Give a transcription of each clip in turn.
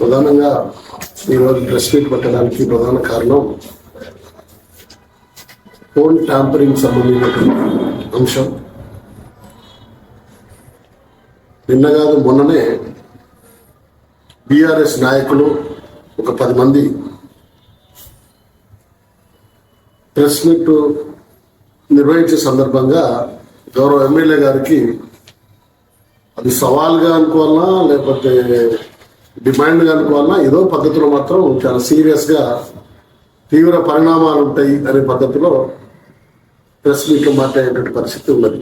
ప్రధానంగా ఈరోజు press meet పెట్టడానికి ప్రధాన కారణం ఫోన్ ట్యాంపరింగ్ సంబంధించినటువంటి అంశం. నిన్న కాదు మొన్ననే బీఆర్ఎస్ నాయకులు ఒక పది మంది ప్రెస్ మీట్ నిర్వహించే సందర్భంగా గౌరవ ఎమ్మెల్యే గారికి అది సవాల్గా అనుకోవాలన్నా లేకపోతే డిమాండ్ కనుక వల్ల ఏదో పద్ధతిలో మాత్రం చాలా సీరియస్గా తీవ్ర పరిణామాలు ఉంటాయి అనే పద్ధతిలో ప్రెస్ మీట్లో మాట్లాడేటువంటి పరిస్థితి ఉన్నది.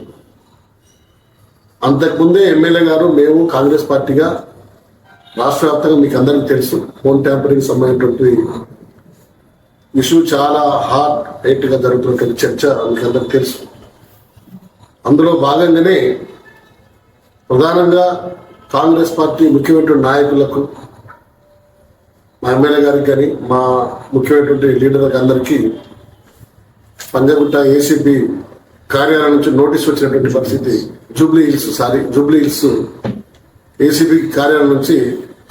అంతకుముందే ఎమ్మెల్యే గారు మేము కాంగ్రెస్ పార్టీగా రాష్ట్ర వ్యాప్తంగా మీకు అందరికీ తెలుసు ఫోన్ ట్యాంపరింగ్ సంబంధించినటువంటి ఇష్యూ చాలా హాట్ హైట్గా జరుగుతున్నటువంటి చర్చ మీకు అందరికి తెలుసు. అందులో భాగంగానే ప్రధానంగా కాంగ్రెస్ పార్టీ ముఖ్యమైనటువంటి నాయకులకు మా ఎమ్మెల్యే గారికి కానీ మా ముఖ్యమైనటువంటి లీడర్లకు అందరికీ పంజగుట్ట ఏసీపీ కార్యాలయం నుంచి నోటీస్ వచ్చినటువంటి పరిస్థితి Jubilee Hills sorry Jubilee Hills ACB కార్యాలయం నుంచి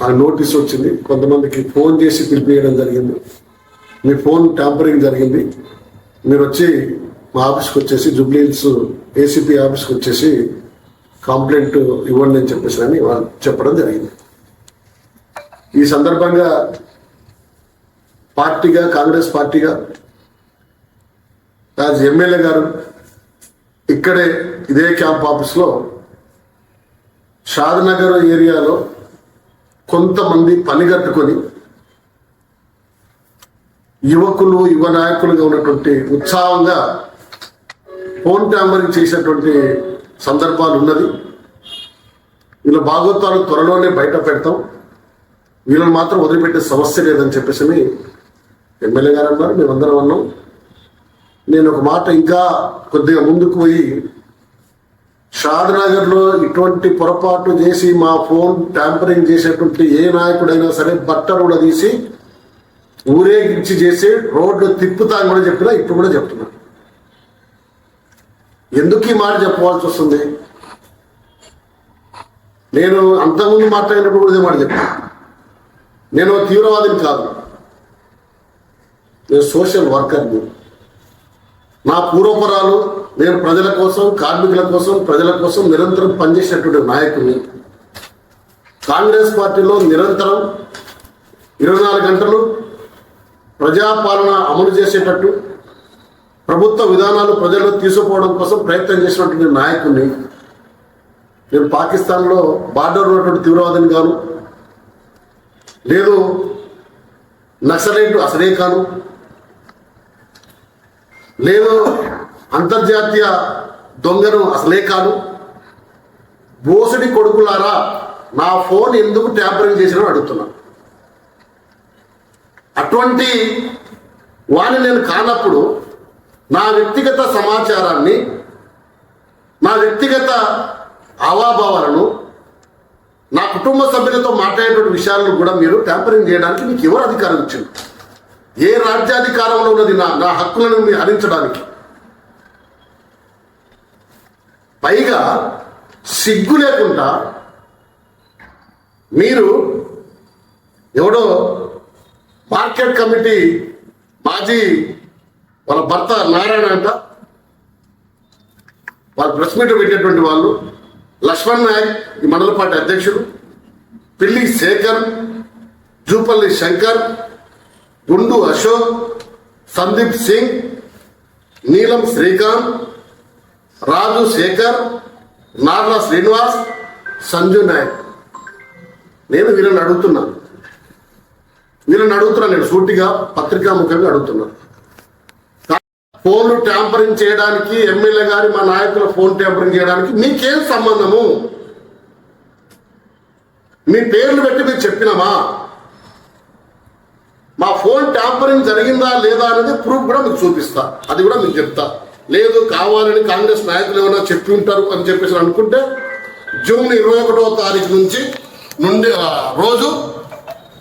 ఆ నోటీస్ వచ్చింది. కొంతమందికి ఫోన్ చేసి పిలిపియడం జరిగింది. మీ ఫోన్ ట్యాంపరింగ్ జరిగింది. మీరు వచ్చి మా ఆఫీస్కి వచ్చేసి జూబ్లీ హిల్స్ ఏసీపీ ఆఫీస్కి వచ్చేసి కంప్లైంట్ ఇవ్వండి అని చెప్పేసి అని వాళ్ళు చెప్పడం జరిగింది. ఈ సందర్భంగా పార్టీగా కాంగ్రెస్ పార్టీగా యాజ్ ఎమ్మెల్యే గారు ఇక్కడే ఇదే క్యాంప్ ఆఫీస్లో షాద్నగర్ ఏరియాలో కొంతమంది పనిగట్టుకొని యువకులు యువ నాయకులుగా ఉన్నటువంటి ఉత్సాహంగా ఫోన్ ట్యాంపరింగ్ చేసినటువంటి సందర్భాలు ఉన్నది. వీళ్ళ భాగోత్వాలు త్వరలోనే బయట పెడతాం. వీళ్ళని మాత్రం వదిలిపెట్టే సమస్య లేదని చెప్పేసి ఎమ్మెల్యే గారు అన్నారు. మేమందరం అన్నాం. నేను ఒక మాట ఇంకా కొద్దిగా ముందుకు పోయి షాద్నగర్లో ఇటువంటి పొరపాటు చేసి మా ఫోన్ ట్యాంపరింగ్ చేసేటువంటి ఏ నాయకుడైనా సరే బట్టలు కూడా తీసి ఊరేగించి చేసి రోడ్లు తిప్పుతా అని కూడా చెప్పినా ఇప్పుడు కూడా చెప్తున్నాను ఎందుకు ఈ మాట చెప్పవలసి వస్తుంది? నేను అంతకుముందు మాట్లాడినప్పుడు కూడా ఇదే మాట చెప్పాను. నేను తీవ్రవాదిని కాదు. నేను సోషల్ వర్కర్ని నా పూర్వపరాలు నేను ప్రజల కోసం కార్మికుల కోసం ప్రజల కోసం నిరంతరం పనిచేసినటువంటి నాయకుడిని. కాంగ్రెస్ పార్టీలో నిరంతరం ఇరవై నాలుగు గంటలు ప్రజాపాలన అమలు చేసేటట్టు ప్రభుత్వ విధానాలు ప్రజల్లో తీసుకుపోవడం కోసం ప్రయత్నం చేసినటువంటి నాయకుడిని నేను పాకిస్తాన్లో బార్డర్ ఉన్నటువంటి తీవ్రవాదిని కాను లేదు నక్సలైట్ అసలే కాను లేదు అంతర్జాతీయ దొంగను అసలే కాను బోసుడి కొడుకులారా నా ఫోన్ ఎందుకు ట్యాంపరింగ్ చేసినా అడుగుతున్నా. అటువంటి వాడిని నేను కానప్పుడు నా వ్యక్తిగత సమాచారాన్ని నా వ్యక్తిగత అవాభావాలను నా కుటుంబ సభ్యులతో మాట్లాడేటువంటి విషయాలను కూడా మీరు ట్యాంపరింగ్ చేయడానికి మీకు ఎవరు అధికారం ఇచ్చింది? ఏ రాజ్యాధికారంలో ఉన్నది నా నా హక్కులను మీరు హరించడానికి? పైగా సిగ్గు లేకుండా మీరు ఎవడో మార్కెట్ కమిటీ మాజీ వాళ్ళ భర్త నారాయణ అంట. వాళ్ళు ప్రెస్ మీట్ పెట్టేటువంటి వాళ్ళు లక్ష్మణ్ నాయక్ ఈ మండల పార్టీ అధ్యక్షుడు పిల్లి శేఖర్ జూపల్లి శంకర్ గుండు అశోక్ సందీప్ సింగ్ నీలం శ్రీకాంత్ రాజు శేఖర్ నార్ల శ్రీనివాస్ సంజు నాయక్. నేను వీళ్ళని అడుగుతున్నా. వీళ్ళని అడుగుతున్నా నేను సూటిగా పత్రికాముఖంగా అడుగుతున్నాను ఫోన్లు ట్యాంపరింగ్ చేయడానికి ఎమ్మెల్యే గారి మా నాయకుల ఫోన్ ట్యాంపరింగ్ చేయడానికి మీకేం సంబంధము? మీ పేర్లు పెట్టి మీరు చెప్పినామా మా ఫోన్ ట్యాంపరింగ్ జరిగిందా లేదా అనేది ప్రూఫ్ కూడా మీకు చూపిస్తా. అది కూడా మీకు చెప్తా. లేదు కావాలని కాంగ్రెస్ నాయకులు ఏమైనా చెప్పి ఉంటారు అని చెప్పేసి అనుకుంటే జూన్ ఇరవై ఒకటో తారీఖు నుంచి నుండి రోజు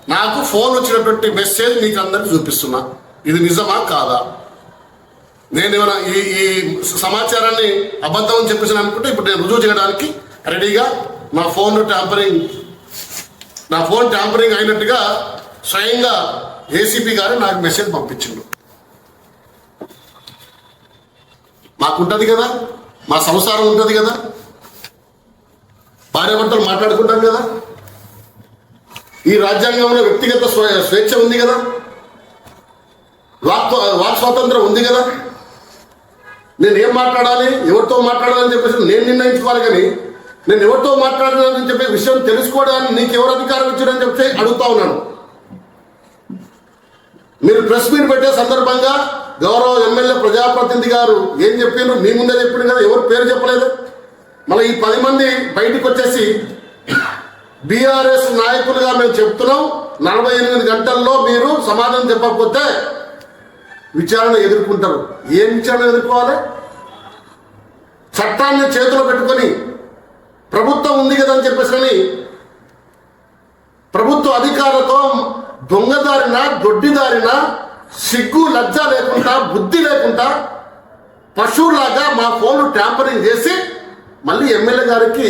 నాకు ఫోన్ వచ్చినటువంటి మెసేజ్ మీకు అందరికి చూపిస్తున్నా. ఇది నిజమా కాదా? నేను ఏమైనా ఈ ఈ సమాచారాన్ని అబద్ధం అని చెప్పేసి అనుకుంటే ఇప్పుడు నేను రుజువు చేయడానికి రెడీగా నా ఫోన్ ట్యాంపరింగ్ నా ఫోన్ ట్యాంపరింగ్ అయినట్టుగా స్వయంగా ఏసీపీ గారు నాకు మెసేజ్ పంపించిండు. మాకుంటది కదా మా సంసారం ఉంటుంది కదా భార్యాభర్తలు మాట్లాడుకుంటాం కదా ఈ రాజ్యాంగంలో వ్యక్తిగత స్వేచ్ఛ ఉంది కదా వాక్ వాక్ స్వాతంత్రం ఉంది కదా నేను ఏం మాట్లాడాలి? ఎవరితో మాట్లాడాలని చెప్పేసి నేను నిర్ణయించుకోవాలి కానీ నేను ఎవరితో మాట్లాడాలని చెప్పే విషయం తెలుసుకోవడానికి నీకు ఎవరు అధికారం ఇచ్చారని చెప్పి అడుగుతా ఉన్నాను. మీరు ప్రెస్ మీట్ పెట్టే సందర్భంగా గౌరవ ఎమ్మెల్యే ప్రజాప్రతినిధి గారు ఏం చెప్పారు మీ ముందే చెప్పింది కదా ఎవరు పేరు చెప్పలేదు. మళ్ళీ ఈ పది మంది బయటకు వచ్చేసి బీఆర్ఎస్ నాయకులుగా మేము చెప్తున్నాం. నలభై ఎనిమిది గంటల్లో మీరు సమాధానం చెప్పకపోతే విచారణ ఎదుర్కొంటారు. ఏం విచారణ ఎదుర్కోవాలి? చట్టాన్ని చేతిలో పెట్టుకొని ప్రభుత్వం ఉంది కదా అని చెప్పేసి ప్రభుత్వ అధికారులతో దొంగదారిన దొడ్డిదారిన సిగ్గు లజ్జ లేకుండా బుద్ధి లేకుండా పశువులాగా మా ఫోన్లు ట్యాంపరింగ్ చేసి మళ్ళీ ఎమ్మెల్యే గారికి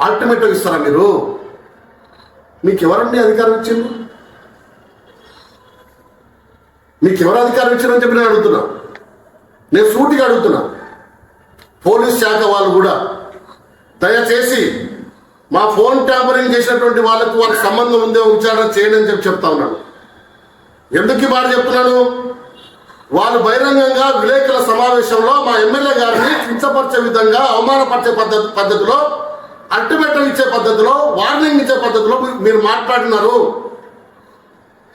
అల్టిమేటివ్ ఇస్తారా మీరు? మీకు ఎవరండి అధికారం ఇచ్చింది? మీకు ఎవరు అధికారం ఇచ్చారని చెప్పి నేను అడుగుతున్నా. నేను సూటిగా అడుగుతున్నా. పోలీస్ శాఖ వాళ్ళు కూడా దయచేసి మా ఫోన్ ట్యాంపరింగ్ చేసినటువంటి వాళ్ళకు వాళ్ళకి సంబంధం ఉందే విచారణ చేయండి అని చెప్పి చెప్తా ఉన్నాను. ఎందుకు ఈ మాట చెప్తున్నాను? వాళ్ళు బహిరంగంగా విలేకరుల సమావేశంలో మా ఎమ్మెల్యే గారిని కించపరిచే విధంగా అవమానపరిచే పద్ధతి పద్ధతిలో అల్టిమేటం ఇచ్చే పద్ధతిలో వార్నింగ్ ఇచ్చే పద్ధతిలో మీరు మాట్లాడినారు.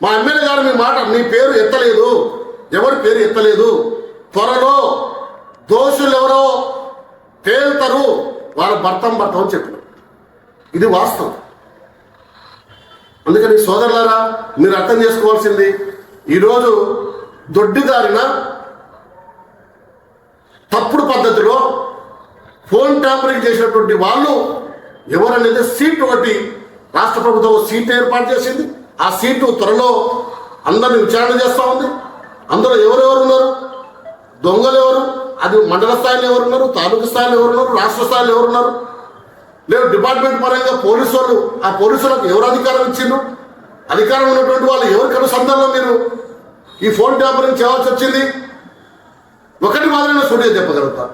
మా ఎమ్మెల్యే గారు మీ మాట మీ పేరు ఎత్తలేదు. ఎవరి పేరు ఎత్తలేదు. త్వరలో దోషులు ఎవరో తేల్తారు. వాళ్ళ భర్తం భర్తం అని చెప్పారు. ఇది వాస్తవం. అందుకని సోదరులారా మీరు అర్థం చేసుకోవాల్సింది ఈరోజు దొడ్డిదారిన తప్పుడు పద్ధతిలో ఫోన్ ట్యాంపరింగ్ చేసినటువంటి వాళ్ళు ఎవరనేది సీట్ ఒకటి రాష్ట్ర ప్రభుత్వం సీట్ ఏర్పాటు చేసింది. ఆ సీటు త్వరలో అందరిని విచారణ చేస్తూ ఉంది. అందులో ఎవరెవరు ఉన్నారు? దొంగలు ఎవరు? అది మండల స్థాయిలో ఎవరున్నారు? తాలూకు స్థాయిలో ఎవరున్నారు? రాష్ట్ర స్థాయిలో ఎవరున్నారు? లేదు డిపార్ట్మెంట్ పరంగా పోలీసు వాళ్ళు ఆ పోలీసులకు ఎవరు అధికారం ఇచ్చిండ్రు? అధికారం ఉన్నటువంటి వాళ్ళు ఎవరికి అనుసంధానంలో మీరు ఈ ఫోన్ ట్యాపరింగ్ చేయాల్సి వచ్చింది? ఒకటి మాత్రమే స్టూడియో చెప్పగలుగుతా.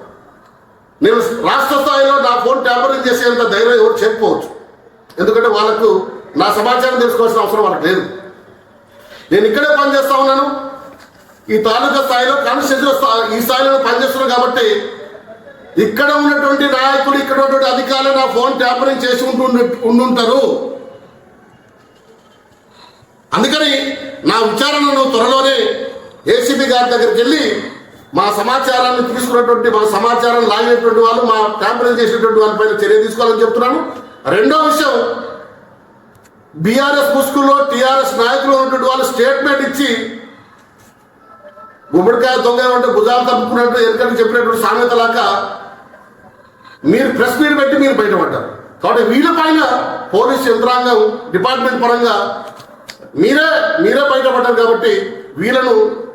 నేను రాష్ట్ర స్థాయిలో నా ఫోన్ ట్యాపరింగ్ చేసేంత ధైర్యం ఎవరు చెప్పవచ్చు ఎందుకంటే వాళ్ళకు నా సమాచారం తెలుసుకోవాల్సిన అవసరం వాళ్ళకి లేదు. నేను ఇక్కడే పనిచేస్తా ఉన్నాను. ఈ తాలూకా స్థాయిలో కాన్స్టిట్యూషన్ ఈ స్థాయిలో పనిచేస్తున్నాను కాబట్టి ఇక్కడ ఉన్నటువంటి నాయకులు ఇక్కడ ఉన్నటువంటి అధికారులు నా ఫోన్ ట్యాపరింగ్ చేసి ఉంటు ఉండుంటారు. అందుకని నా విచారణను త్వరలోనే ఏసీబీ గారి దగ్గరికి వెళ్ళి మా సమాచారాన్ని తీసుకున్నటువంటి మా సమాచారం లాగినటువంటి వాళ్ళు మా ట్యాంపరింగ్ చేసినటువంటి వాళ్ళపైన చర్య తీసుకోవాలని చెప్తున్నాను. రెండో విషయం బీఆర్ఎస్ ముసుగులో టీఆర్ఎస్ నాయకులు ఉన్నటువంటి వాళ్ళు స్టేట్మెంట్ ఇచ్చి గుమ్మడికాయ దొంగ అంటే భుజాలు తప్పుకున్నట్టు ఎందుకంటే చెప్పినటువంటి సామెత లాగా మీరు ప్రెస్ మీట్ పెట్టి మీరు బయటపడ్డారు. కాబట్టి వీళ్ళ పైన పోలీస్ యంత్రాంగం డిపార్ట్మెంట్ పరంగా మీరే మీరే బయటపడ్డారు కాబట్టి వీళ్ళను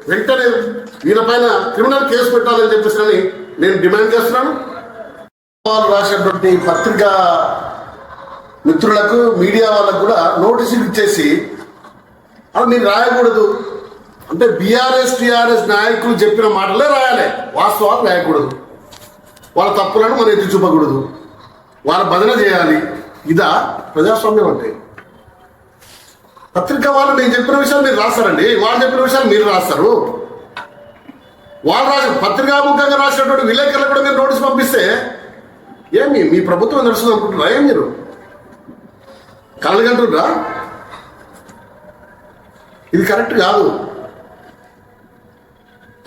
వెంటనే వీళ్ళపైన క్రిమినల్ కేసు పెట్టాలని చెప్పేసి నేను డిమాండ్ చేస్తున్నాను. వాళ్ళు రాసినటువంటి పత్రికా మిత్రులకు మీడియా వాళ్ళకు కూడా నోటీసులు ఇచ్చేసి అది మీరు రాయకూడదు. అంటే బీఆర్ఎస్ టీఆర్ఎస్ నాయకులు చెప్పిన మాటలే రాయాలి. వాస్తవాలు రాయకూడదు. వాళ్ళ తప్పులను మనం ఎత్తి చూపకూడదు. వాళ్ళ భజన చేయాలి. ఇదా ప్రజాస్వామ్యం అంటే. పత్రిక వాళ్ళు నేను చెప్పిన విషయాలు మీరు రాస్తారండి. వాళ్ళు చెప్పిన విషయాలు మీరు రాస్తారు. వాళ్ళు రాసిన పత్రికాముఖంగా రాసినటువంటి విలేకరులకు కూడా మీరు నోటీస్ పంపిస్తే ఏమి మీ ప్రభుత్వం నడుస్తుంది అనుకుంటున్నారా ఏం మీరు? కలగంటుండ్రా? ఇది కరెక్ట్ కాదు.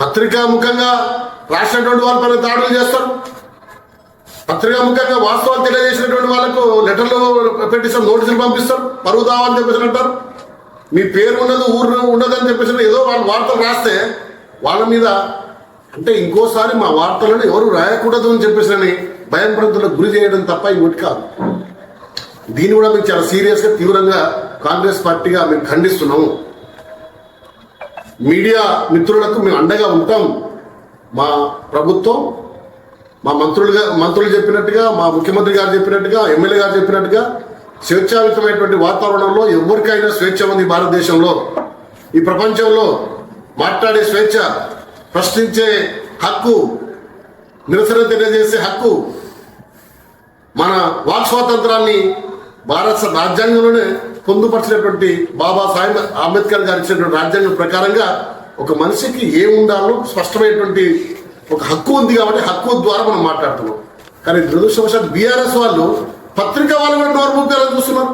పత్రికాముఖంగా రాసినటువంటి వాళ్ళ పైన దాడులు చేస్తారు. పత్రికాముఖంగా వాస్తవాలు తెలియజేసినటువంటి వాళ్ళకు లెటర్లు పెట్టిస్తాం నోటీసులు పంపిస్తారు. పరువు దావని చెప్పేసి అంటారు. మీ పేరు ఉన్నది ఊరు ఉండదని చెప్పేసి ఏదో వాళ్ళు వార్తలు రాస్తే వాళ్ళ మీద అంటే ఇంకోసారి మా వార్తలను ఎవరు రాయకూడదు అని చెప్పేసి భయం గురి చేయడం తప్ప ఇంకోటి కాదు. దీన్ని కూడా మేము చాలా సీరియస్గా తీవ్రంగా కాంగ్రెస్ పార్టీగా మేము ఖండిస్తున్నాము. మీడియా మిత్రులకు మేము అండగా ఉంటాం. మా ప్రభుత్వం మా మంత్రులుగా మంత్రులు చెప్పినట్టుగా మా ముఖ్యమంత్రి గారు చెప్పినట్టుగా ఎమ్మెల్యే గారు చెప్పినట్టుగా స్వేచ్ఛాయుతమైనటువంటి వాతావరణంలో ఎవరికైనా స్వేచ్ఛ ఉంది భారతదేశంలో. ఈ ప్రపంచంలో మాట్లాడే స్వేచ్ఛ ప్రశ్నించే హక్కు నిరసన తెలియజేసే హక్కు మన వాక్ స్వాతంత్రాన్ని భారత రాజ్యాంగంలోనే పొందుపరిచినటువంటి బాబాసాహెబ్ అంబేద్కర్ గారు ఇచ్చినటువంటి రాజ్యాంగం ప్రకారంగా ఒక మనిషికి ఏం ఉండాలో స్పష్టమైనటువంటి ఒక హక్కు ఉంది కాబట్టి హక్కు ద్వారా మనం మాట్లాడుతున్నాం. కానీ దురదృష్టవశాత్ బీఆర్ఎస్ వాళ్ళు పత్రిక వాళ్ళు కూడా నోరు మూపారని చూస్తున్నారు.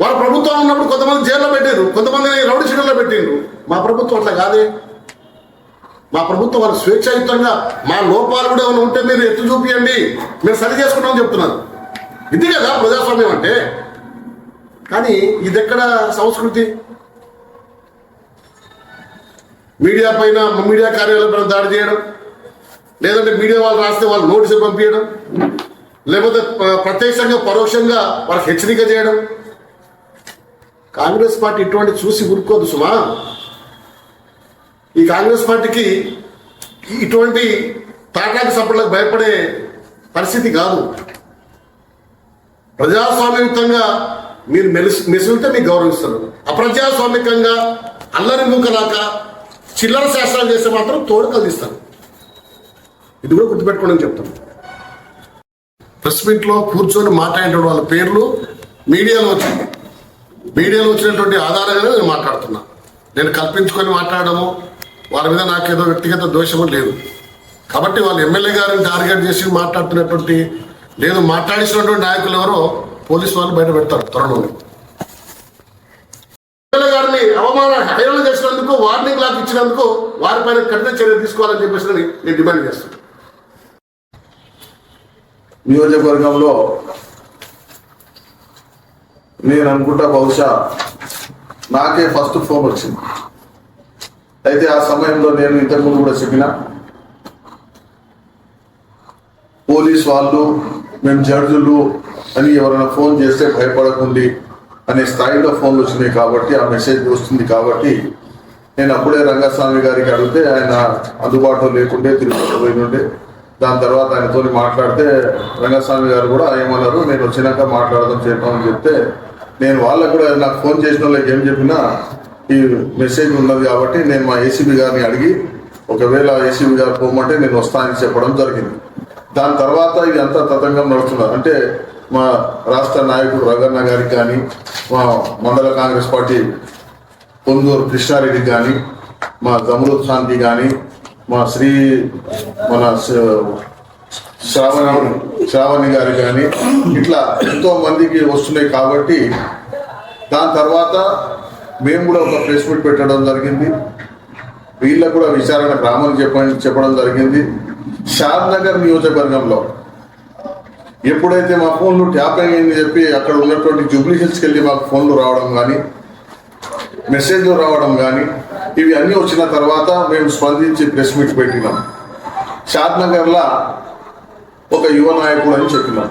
వాళ్ళ ప్రభుత్వం ఉన్నప్పుడు కొంతమంది జైల్లో పెట్టారు కొంతమందిని రౌడీ షీటర్లో పెట్టిండ్రు. మా ప్రభుత్వం అట్లా కాదే. మా ప్రభుత్వం వాళ్ళు స్వేచ్ఛాయుతంగా మా లోపాలు కూడా ఏమైనా ఉంటే మీరు ఎత్తు చూపియండి. మేము సరి చేసుకుంటామని చెప్తున్నారు. ఇది కదా ప్రజాస్వామ్యం అంటే. కానీ ఇది ఎక్కడ సంస్కృతి? మీడియా పైన మీడియా కార్యాలయం దాడి చేయడం లేదంటే మీడియా వాళ్ళు రాస్తే వాళ్ళు నోటీసు పంపించడం లేకపోతే ప్రత్యక్షంగా పరోక్షంగా వాళ్ళకి హెచ్చరిక చేయడం. కాంగ్రెస్ పార్టీ ఇటువంటి చూసి ఊరుకోదు సుమా. ఈ కాంగ్రెస్ పార్టీకి ఇటువంటి తాటాకు సపడలకు భయపడే పరిస్థితి కాదు. ప్రజాస్వామ్యయుతంగా మీరు మెలిసి మెసిలితే మీకు గౌరవిస్తారు. అప్రజాస్వామికంగా అల్లరి మూకలాక చిల్లర శాస్త్రాలు చేస్తే మాత్రం తోడు కలిగిస్తారు ఇది కూడా గుర్తుపెట్టుకోండి చెప్తాను. ప్రెస్ మీట్లో కూర్చొని మాట్లాడే వాళ్ళ పేర్లు మీడియాలో వచ్చింది మీడియాలో వచ్చినటువంటి ఆధారంగానే నేను మాట్లాడుతున్నా. నేను కల్పించుకొని మాట్లాడము వాళ్ళ మీద నాకేదో వ్యక్తిగత దోషము లేదు. కాబట్టి వాళ్ళు ఎమ్మెల్యే గారిని టార్గెట్ చేసి మాట్లాడుతున్నటువంటి లేదు మాట్లాడిస్తున్నటువంటి నాయకులు ఎవరో పోలీసు వాళ్ళు బయట పెడతారు త్వరలోనే. గారిని అవమాన హేళన చేసినందుకు వార్నింగ్ లాక్ ఇచ్చినందుకు వారిపైన కఠిన చర్య తీసుకోవాలని చెప్పేసి నేను డిమాండ్ చేస్తున్నాను నియోజకవర్గంలో నేను అనుకుంటా బహుశా నాకే ఫస్ట్ ఫోన్ వచ్చింది. అయితే ఆ సమయంలో నేను ఇంతకుముందు కూడా చెప్పిన పోలీస్ వాళ్ళు మేము జడ్జులు అని ఎవరైనా ఫోన్ చేస్తే భయపడకుండి అనే స్థాయిలో ఫోన్లు వచ్చినాయి కాబట్టి ఆ మెసేజ్ వస్తుంది కాబట్టి నేను అప్పుడే రంగస్వామి గారికి అడిగితే ఆయన అందుబాటులో లేకుండే తిరుపతి పోయినుండే దాని తర్వాత ఆయనతో మాట్లాడితే రంగస్వామి గారు కూడా ఏమన్నారు నేను వచ్చినాక మాట్లాడదాం చేద్దామని చెప్తే నేను వాళ్ళకు కూడా నాకు ఫోన్ చేసిన వాళ్ళకి ఏం చెప్పినా ఈ మెసేజ్ ఉన్నది కాబట్టి నేను మా ఏసీబీ గారిని అడిగి ఒకవేళ ఏసీబీ గారు పోమంటే నేను వస్తానని చెప్పడం జరిగింది. దాని తర్వాత ఇది అంతా తతంగం నడుస్తున్నారు. అంటే మా రాష్ట్ర నాయకుడు రఘన్న గారికి కానీ మా మండల కాంగ్రెస్ పార్టీ పొందూరు కృష్ణారెడ్డి కానీ మా జమరుద్ శాంతి కానీ మా శ్రీ మన శ- శ్రావణ శ్రావణి గారు కానీ ఇట్లా ఎంతో మందికి వస్తున్నాయి కాబట్టి దాని తర్వాత మేము కూడా ఒక ప్లేస్మెంట్ పెట్టడం జరిగింది. వీళ్ళకు కూడా విచారణ గ్రామం చెప్పండి చెప్పడం జరిగింది. షాద్ నగర్ నియోజకవర్గంలో ఎప్పుడైతే మా ఫోన్లు ట్యాప్ అయ్యిందని చెప్పి అక్కడ ఉన్నటువంటి జూబ్లీ హిల్స్కి వెళ్ళి మాకు ఫోన్లు రావడం కానీ మెసేజ్లు రావడం కానీ ఇవి అన్నీ వచ్చిన తర్వాత మేము స్పందించి ప్రెస్ మీట్ పెట్టినాం. షాద్ నగర్లో ఒక యువ నాయకుడు అని చెప్పినాం.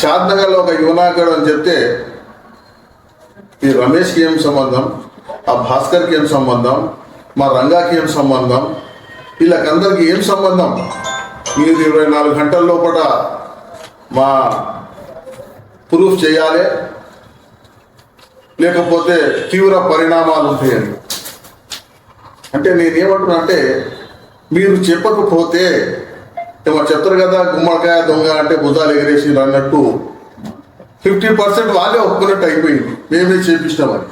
షాద్ నగర్లో ఒక యువ నాయకుడు అని చెప్తే ఈ రమేష్కి ఏం సంబంధం? ఆ భాస్కర్కి ఏం సంబంధం? మా రంగాకి ఏం సంబంధం? వీళ్ళకందరికీ ఏం సంబంధం? మీరు ఇరవై నాలుగు గంటల లోపల మా ప్రూఫ్ చేయాలి. లేకపోతే తీవ్ర పరిణామాలు ఉంటాయని అంటే నేనేమంటున్నా అంటే మీరు చెప్పకపోతే ఏమో చెప్తారు కదా గుమ్మడికాయ దొంగ అంటే భుజాలు ఎగిరేసి అన్నట్టు ఫిఫ్టీ పర్సెంట్ వాళ్ళే ఒప్పుకున్నట్టు అయిపోయింది. మేమే చేపిస్తామని.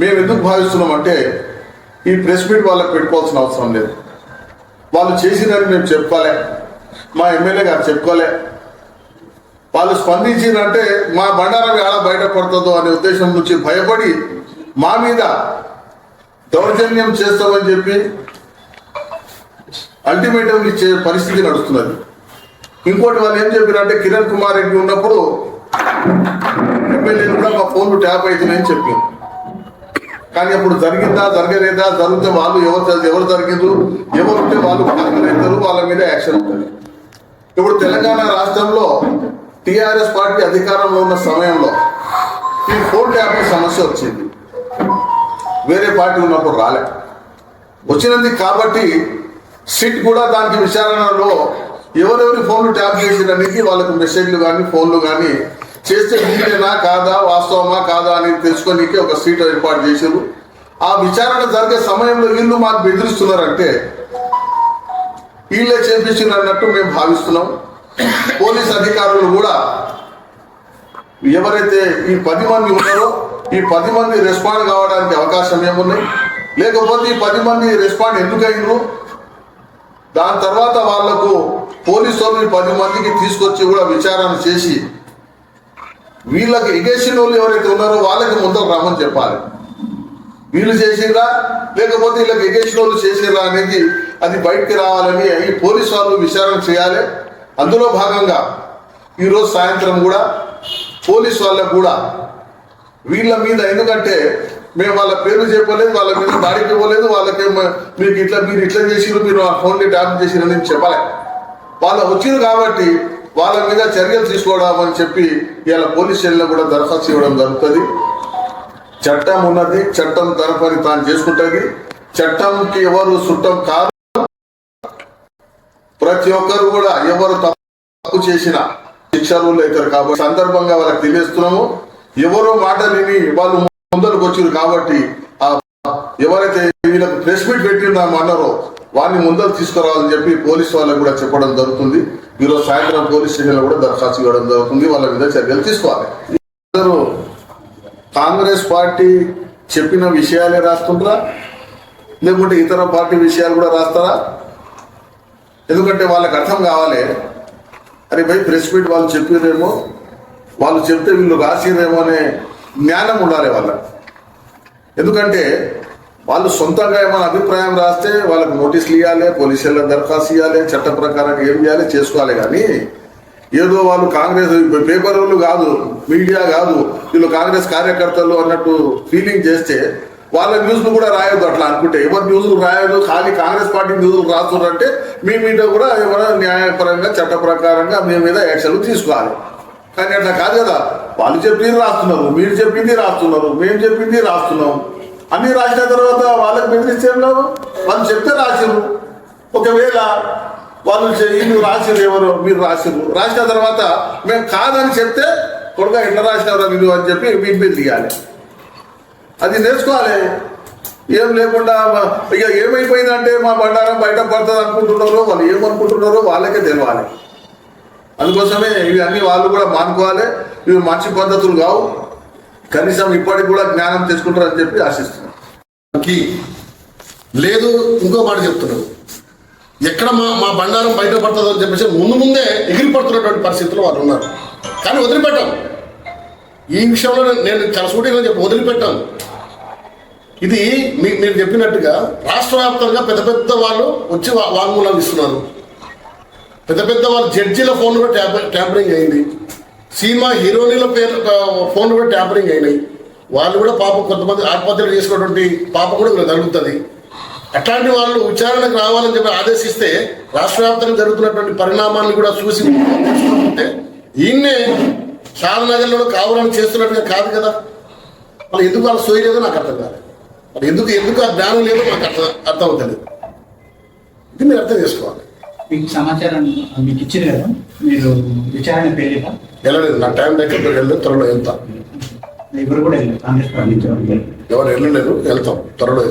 మేము ఎందుకు భావిస్తున్నాం అంటే ఈ ప్రెస్ మీట్ వాళ్ళకి పెట్టుకోవాల్సిన అవసరం లేదు. వాళ్ళు చేసినారని మేము చెప్పుకోలే. మా ఎమ్మెల్యే గారు చెప్పుకోలే. వాళ్ళు స్పందించిందంటే మా బండారం ఎలా బయటపడుతుందో అనే ఉద్దేశం నుంచి భయపడి మా మీద దౌర్జన్యం చేస్తామని చెప్పి అల్టిమేటం ఇచ్చే పరిస్థితి నడుస్తున్నది. ఇంకోటి వాళ్ళు ఏం చెప్పారంటే కిరణ్ కుమార్ రెడ్డి ఉన్నప్పుడు ఎమ్మెల్యేలు కూడా మా ఫోన్లు ట్యాప్ అవుతున్నాయని చెప్పారు. కానీ అప్పుడు జరిగిందా జరగలేదా జరిగితే వాళ్ళు ఎవరు ఎవరు జరిగిండ్రు ఎవరు ఉంటే వాళ్ళు అవుతారు వాళ్ళ మీద యాక్షన్ ఉంటుంది. ఇప్పుడు తెలంగాణ రాష్ట్రంలో టిఆర్ఎస్ పార్టీ అధికారంలో ఉన్న సమయంలో ఈ ఫోన్ ట్యాపింగ్ సమస్య వచ్చింది. వేరే పార్టీ ఉన్నప్పుడు రాలే. వచ్చినది కాబట్టి సిట్ కూడా దానికి విచారణలో ఎవరెవరి ఫోన్లు ట్యాప్ చేసిరనేది వాళ్ళకు మెసేజ్లు కానీ ఫోన్లు కానీ చేస్తే వీళ్ళేనా కాదా వాస్తవమా కాదా అని తెలుసుకోనికి ఒక సీట్ ఏర్పాటు చేశారు. ఆ విచారణ జరిగే సమయంలో వీళ్ళు మాకు బెదిరిస్తున్నారంటే వీళ్ళే చేపించారు అన్నట్టు మేము భావిస్తున్నాం. పోలీస్ అధికారులు కూడా ఎవరైతే ఈ పది మంది ఉన్నారో ఈ పది మంది రెస్పాండ్ కావడానికి అవకాశం ఏమున్నాయి? లేకపోతే ఈ పది మంది రెస్పాండ్ ఎందుకు దాని తర్వాత వాళ్ళకు పోలీసు వాళ్ళు పది మందికి తీసుకొచ్చి కూడా విచారణ చేసి వీళ్ళకి ఎగేసిన వాళ్ళు ఎవరైతే ఉన్నారో వాళ్ళకి ముందరకు రమ్మని చెప్పాలి. వీళ్ళు చేసిరా లేకపోతే వీళ్ళకి ఎగేసిన వాళ్ళు చేసిరా అనేది అది బయటికి రావాలని ఈ పోలీసు వాళ్ళు విచారణ చేయాలి. అందులో భాగంగా ఈరోజు సాయంత్రం కూడా పోలీసు వాళ్ళకు కూడా వీళ్ళ మీద ఎందుకంటే మేము వాళ్ళ పేర్లు చెప్పలేదు వాళ్ళ మీద దాడికి ఇవ్వలేదు వాళ్ళకి మీకు ఇట్లా మీరు ఇట్లా చేసిరు మీరు ఆ ఫోన్ని ట్యాప్ చేసిరు అని చెప్పలే. వాళ్ళు వచ్చిరు కాబట్టి వాళ్ళ మీద చర్యలు తీసుకోవడం అని చెప్పి ఇలా పోలీస్ స్టేషన్లో కూడా దరఖాస్తు ఇవ్వడం జరుగుతుంది. చట్టం ఉన్నది చట్టం తన పని తాను చేసుకుంటుంది. చట్టంకి ఎవరు చుట్టం కాదు. ప్రతి ఒక్కరు కూడా ఎవరు తప్పు చేసిన శిక్షలు అవుతారు కాబట్టి సందర్భంగా వాళ్ళకి తెలియస్తున్నాము ఎవరు మాట విని వాళ్ళు ముందరకు వచ్చారు కాబట్టి ఆ ఎవరైతే వీళ్ళకు ప్రెస్ మీట్ పెట్టిందామన్నారో వారిని ముందరు తీసుకురావాలని చెప్పి పోలీస్ వాళ్ళకు కూడా చెప్పడం జరుగుతుంది. ఈరోజు సాయంత్రం పోలీస్ స్టేషన్లో కూడా దరఖాస్తు ఇవ్వడం జరుగుతుంది. వాళ్ళ మీద చర్యలు తీసుకోవాలి. అందరూ కాంగ్రెస్ పార్టీ చెప్పిన విషయాలే రాస్తుంటారా? లేకుంటే ఇతర పార్టీ విషయాలు కూడా రాస్తారా? ఎందుకంటే వాళ్ళకి అర్థం కావాలి. అరే భయ్ ప్రెస్ మీట్ వాళ్ళు చెప్పిరేమో వాళ్ళు చెప్తే వీళ్ళు రాసిరేమో అనే జ్ఞానం ఉండాలి వాళ్ళకి. ఎందుకంటే వాళ్ళు సొంతంగా ఏమైనా అభిప్రాయం రాస్తే వాళ్ళకి నోటీసులు ఇవ్వాలి పోలీసుల దరఖాస్తు ఇవ్వాలి చట్ట ప్రకారం ఏం చేయాలి చేసుకోవాలి కానీ ఏదో వాళ్ళు కాంగ్రెస్ పేపర్ వాళ్ళు కాదు మీడియా కాదు వీళ్ళు కాంగ్రెస్ కార్యకర్తలు అన్నట్టు ఫీలింగ్ చేస్తే వాళ్ళ న్యూస్లు కూడా రాయొద్దు అట్లా అనుకుంటే. ఎవరు న్యూస్లు రాయదు ఖాళీ కాంగ్రెస్ పార్టీ న్యూస్లు రాస్తున్నారంటే మీ మీద కూడా ఏమైనా న్యాయపరంగా చట్ట ప్రకారంగా మీ మీద యాక్షన్లు తీసుకోవాలి. కానీ అట్లా కాదు కదా. వాళ్ళు చెప్పింది రాస్తున్నారు మీరు చెప్పింది రాస్తున్నారు మేము చెప్పింది రాస్తున్నాం. అన్ని రాసిన తర్వాత వాళ్ళకి బెదిరిస్తేం ఏం వాళ్ళు చెప్తే రాసిరు ఒకవేళ వాళ్ళు చె- వీళ్ళు రాసిరు ఎవరు మీరు రాసిరు రాసిన తర్వాత మేము కాదని చెప్తే కొడుక ఎట్లా రాసినారా మీరు అని చెప్పి మీకు తీయాలి. అది నేర్చుకోవాలి. ఏం లేకుండా ఇక ఏమైపోయిందంటే మా బండారం బయట పడుతుంది అనుకుంటున్నారో వాళ్ళు ఏమనుకుంటున్నారో వాళ్ళకే తెలియాలి అందుకోసమే ఇవి అన్ని వాళ్ళు కూడా మానుకోవాలి. ఇవి మంచి పద్ధతులు కావు. కనీసం ఇప్పటికి కూడా జ్ఞానం తెచ్చుకుంటారని చెప్పి ఆశిస్తున్నాను లేదు ఇంకో మాట చెప్తున్నాను ఎక్కడ మా మా బండారం బయటపడుతుందో అని చెప్పేసి ముందు ముందే ఎగిరి పడుతున్నటువంటి పరిస్థితులు వాళ్ళు ఉన్నారు. కానీ వదిలిపెట్టాం. ఈ విషయంలో నేను చాలా సూటిగా చెప్పి వదిలిపెట్టాం. ఇది మీ మీరు చెప్పినట్టుగా రాష్ట్ర వ్యాప్తంగా పెద్ద పెద్ద వాళ్ళు వచ్చి వా- వాంగ్మూలాలు ఇస్తున్నారు. పెద్ద పెద్ద వాళ్ళ జడ్జీల ఫోన్ కూడా ట్యాప ట్యాంపరింగ్ అయింది. సినిమా హీరోయిన్ల పేరు ఫోన్ కూడా ట్యాంపరింగ్ అయినాయి. వాళ్ళు కూడా పాపం కొంతమంది ఆత్మహత్యలు చేసుకున్నటువంటి పాపం కూడా జరుగుతుంది అట్లాంటి వాళ్ళు విచారణకు రావాలని చెప్పి ఆదేశిస్తే రాష్ట్ర వ్యాప్తంగా జరుగుతున్నటువంటి పరిణామాలను కూడా చూసి తెలుసుకుంటే ఈయన్నే షాదనగర్లో కావాలని చేస్తున్నట్టుగా కాదు కదా. వాళ్ళు ఎందుకు వాళ్ళ సోయి లేదో నాకు అర్థం కాదు వాళ్ళు ఎందుకు ఎందుకు ఆ జ్ఞానం లేదో నాకు అర్థం అర్థం అవుతుంది ఇది మీరు అర్థం చేసుకోవాలి. మీకు సమాచారం మీకు ఇచ్చింది కదా? మీరు విచారణ వెళ్ళలేదు నా టైం దగ్గర వెళ్ళలేదు త్వరలో వెళ్తాం. ఎవరు కూడా వెళ్ళారు కాంగ్రెస్ పార్టీ ఎవరు వెళ్ళలేదు వెళ్తాం. త్వరలో